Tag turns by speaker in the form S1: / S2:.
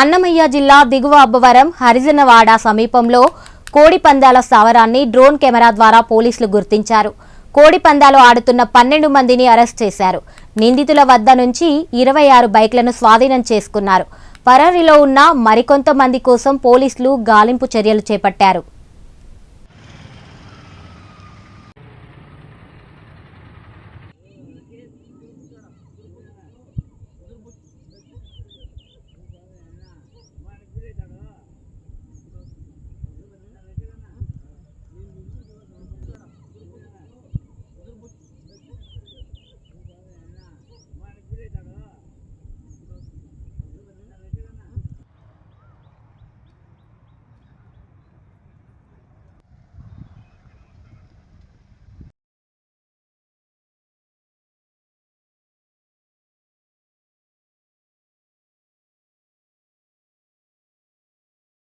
S1: అన్నమయ్య జిల్లా దిగువ అబ్బవరం హరిజనవాడ సమీపంలో కోడి పందాల స్థావరాన్ని డ్రోన్ కెమెరా ద్వారా పోలీసులు గుర్తించారు. కోడి పందాలు ఆడుతున్న పన్నెండు మందిని అరెస్ట్ చేశారు. నిందితుల వద్ద నుంచి ఇరవై ఆరు బైక్లను స్వాధీనం చేసుకున్నారు. పరారీలో ఉన్న మరికొంతమంది కోసం పోలీసులు గాలింపు చర్యలు చేపట్టారు.